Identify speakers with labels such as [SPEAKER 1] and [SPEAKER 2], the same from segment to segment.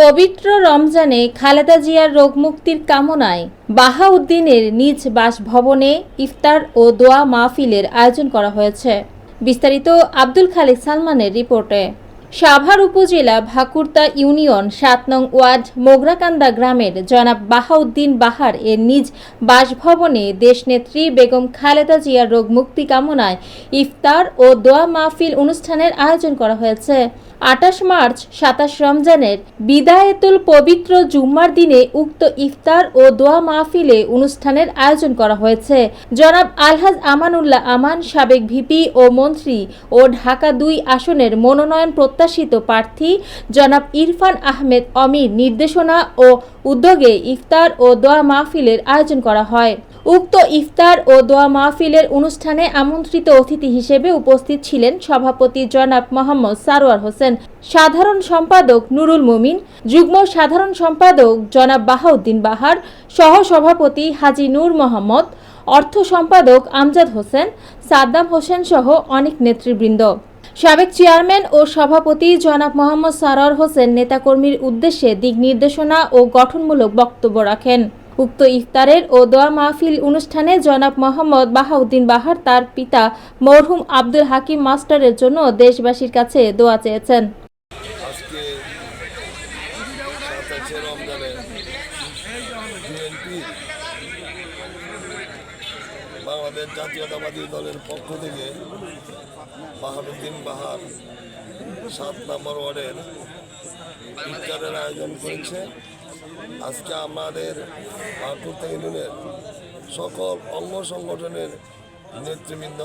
[SPEAKER 1] পবিত্র রমজানে খালেদা জিয়ার রোগমুক্তির কামনায় বাহাউদ্দিনের নিজ বাসভবনে ইফতার ও দোয়া মাহফিলের আয়োজন করা হয়েছে। বিস্তারিত আব্দুল খালিক সালমানের রিপোর্টে। সাভার উপজেলা ভাকুরতা ইউনিয়ন সাত নং ওয়ার্ড মোগরাকান্দা গ্রামের জনাব বাহাউদ্দিন বাহার এর নিজ বাসভবনে দেশনেত্রী বেগম খালেদা জিয়ার রোগ মুক্তি কামনায় ইফতার ও দোয়া মাহফিল অনুষ্ঠানের আয়োজন করা হয়েছে। আঠাশ মার্চ, সাতাশ রমজানের বিদায়েতুল পবিত্র জুম্মার দিনে উক্ত ইফতার ও দোয়া মাহফিলে অনুষ্ঠানের আয়োজন করা হয়েছে। জনাব আলহাজ আমানুল্লাহ আমান, সাবেক ভিপি ও মন্ত্রী ও ঢাকা দুই আসনের মনোনয়ন প্রত্যাশিত প্রার্থী জনাব ইরফান আহমেদ অমির নির্দেশনা ও উদ্যোগে ইফতার ও দোয়া মাহফিলের আয়োজন করা হয়। উক্ত ইফতার ও দোয়া মাহফিলের অনুষ্ঠানে আমন্ত্রিত অতিথি হিসেবে উপস্থিত ছিলেন সভাপতি জনাব মোহাম্মদ সারোয়ার হোসেন, সাধারণ সম্পাদক নুরুল মুমিন, যুগ্ম সাধারণ সম্পাদক জনাব বাহাউদ্দিন বাহার সহ সভাপতি হাজি নূর মোহাম্মদ, অর্থ সম্পাদক আমজাদ হোসেন, সাদ্দাম হোসেন সহ অনেক নেতৃবৃন্দ। সাবেক চেয়ারম্যান ও সভাপতি জনাব মোহাম্মদ সারোয়ার হোসেন নেতাকর্মীর উদ্দেশ্যে দিক নির্দেশনা ও গঠনমূলক বক্তব্য রাখেন। উক্ত ইফতারের ও দোয়া মাহফিল অনুষ্ঠানে জনাব মোহাম্মদ বাহাউদ্দিন বাহার তার পিতা মরহুম আব্দুল হাকিম মাস্টারের জন্য দেশবাসীর কাছে দোয়া চেয়েছেন।
[SPEAKER 2] আজকে বাংলাদেশ জাতীয়তাবাদী দলের পক্ষ থেকে বাহারুদ্দিন বাহার সাত নম্বর ওয়ার্ডের ইফতারের আয়োজন করেছে। আজকে আমাদের ইউনিয়নের সকল অঙ্গ সংগঠনের নেতৃবৃন্দ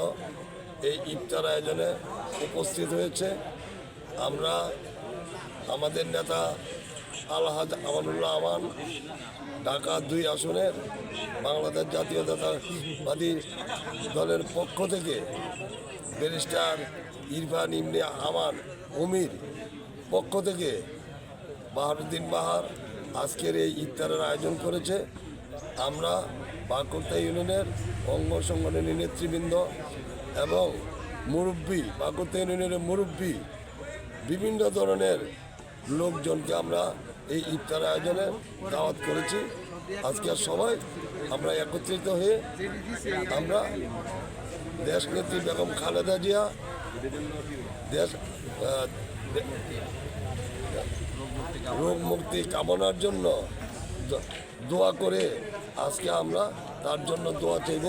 [SPEAKER 2] এই ইফতার আয়োজনে উপস্থিত হয়েছে। আমরা আমাদের নেতা আলহাজ আমানুল্লাহ আমান, ঢাকা দুই আসনের বাংলাদেশ জাতীয়তাবাদী দলের পক্ষ থেকে ব্যারিস্টার ইরফান ইমনি আমান উমির পক্ষ থেকে বাহারুদ্দিন বাহার আজকের এই ইফতারের আয়োজন করেছে। আমরা বাঁকুড়া ইউনিয়নের অঙ্গ সংগঠনের নেতৃবৃন্দ এবং মুরব্বী, বাঁকুড়া ইউনিয়নের মুরব্বী, বিভিন্ন ধরনের লোকজনকে আমরা এই ইফতার আয়োজনে দাওয়াত করেছি। আজকে সবাই আমরা একত্রিত হয়ে আমরা দেশ নেত্রী বেগম খালেদা জিয়া, দেশ রোগ মুক্তি কামনার জন্য দোয়া করে আজকে আমরা তার জন্য দোয়া চাইব।